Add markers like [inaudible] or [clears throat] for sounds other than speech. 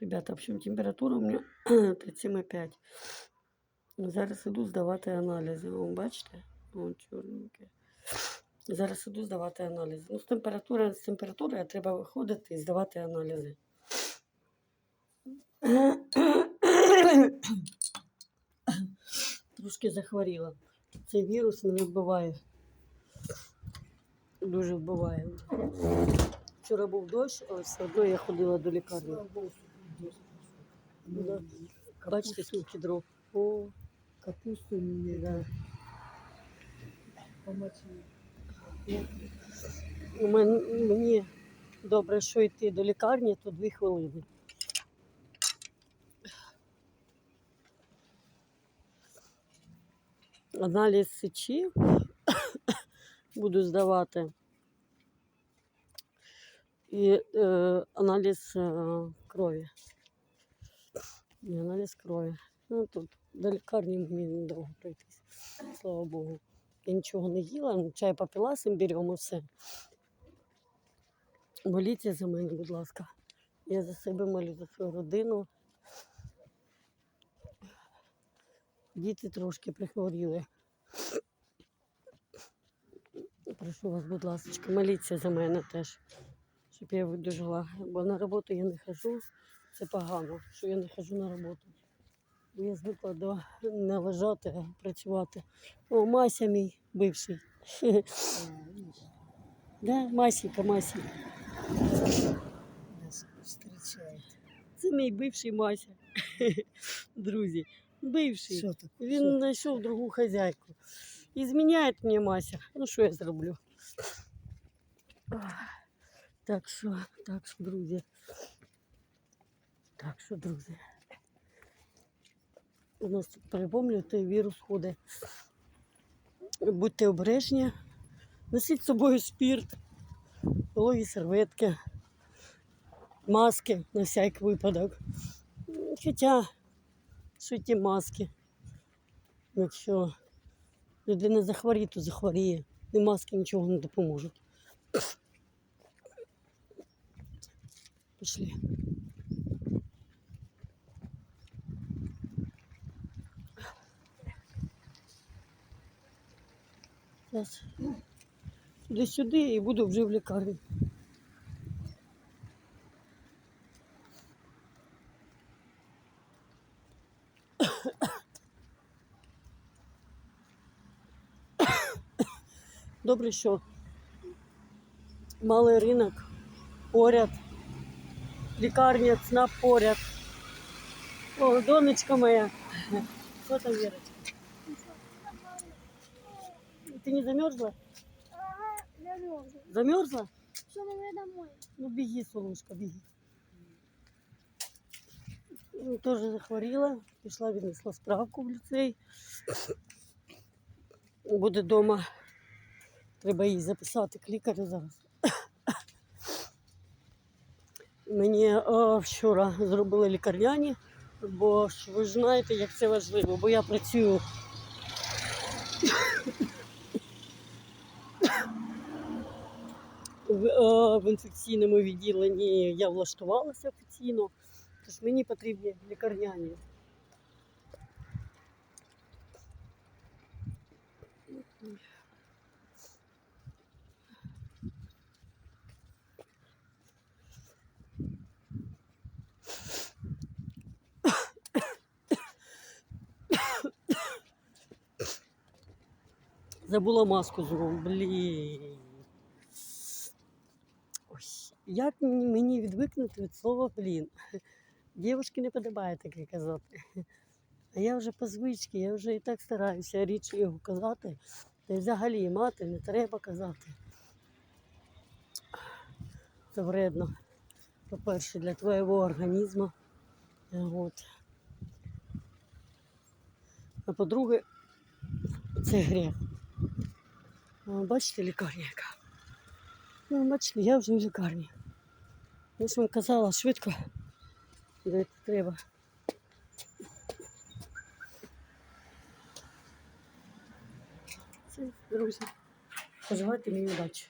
Ребята, в общем, температура у мене [clears throat] 37,5. Зараз іду здавати аналізи. О, бачите? Вон чорненьке. Зараз іду здавати аналізи. Ну, з температури, з температури треба виходити і здавати аналізи. Трошки [coughs] захворіла. Цей вірус мене вбиває. Дуже вбиває. Вчора був дощ, але все одно я ходила до лікарні. Да. Бачите, скільки дров. О, Капусту мне да. У мен- Мені добре, що йти до лікарні, то дві хвилини. Аналіз сечі [coughs] буду здавати. І е, аналіз е, крові. І аналіз крові. Ну тут до лікарні мені недовго пройтись. Слава Богу. Я нічого не їла, ну, чай попила з імбирем і все. Моліться за мене, будь ласка. Я за себе молю, за свою родину. Діти трошки прихворіли. Прошу вас, будь ласка, моліться за мене теж, щоб я видужала. Бо на роботу я не хожу. Це погано, що я не хожу на роботу. Бо я звикла до не лежати, а працювати. О, Мася мій бивший. [laughs] Да, Масіка, Масіка. Нас. Це мій бивший Мася. [laughs] Друзі, бивший. Что тут? Він знайшов другу хазяйку. І зміняє мені Мася. Ну що я зроблю? Так що, так що, друзі. Так що, друзі. У нас тут перепомню, той вірус ходить. Будьте обережні. Носіть з собою спірт, вологі серветки, маски на всяк випадок. Хоча що ті маски. Якщо людина захворіє, то захворіє. І маски нічого не допоможуть. Пішли. Зараз сюди-сюди і буду вже в лікарні. Добре, що малий ринок поряд, лікарня ЦНАП поряд. О, донечка моя. Що там, Вірочка? Ти не замерзла? Ага, замерзла. Замерзла? Все, мне домой. Ну беги, солнышко, беги. Ну, Тоже захворіла, пішла, віднесла справку в ліцей. Буде вдома. Треба її записати к лікарю зараз. Мені е, вчора зробили лікарняні, бо ж ви ж знаєте, як це важливо, бо я працюю. В, е, інфекційному відділенні я влаштувалася офіційно, тож мені потрібні лікарняні. Забула маску знову, блін. Ой, як мені відвикнути від слова блін? [laughs] Дівушки не подобає таке казати. А я вже по звичці, я вже і так стараюся річ його казати. Та й взагалі мати не треба казати. Це вредно. По-перше, для твоєго організму. Е, От. А по-друге, це гріх. Бачите, лікарня яка. Ну, бачите, я вже в лікарні. Я ж вам казала швидко, де треба. Все, друзі, поживайте мені удачі.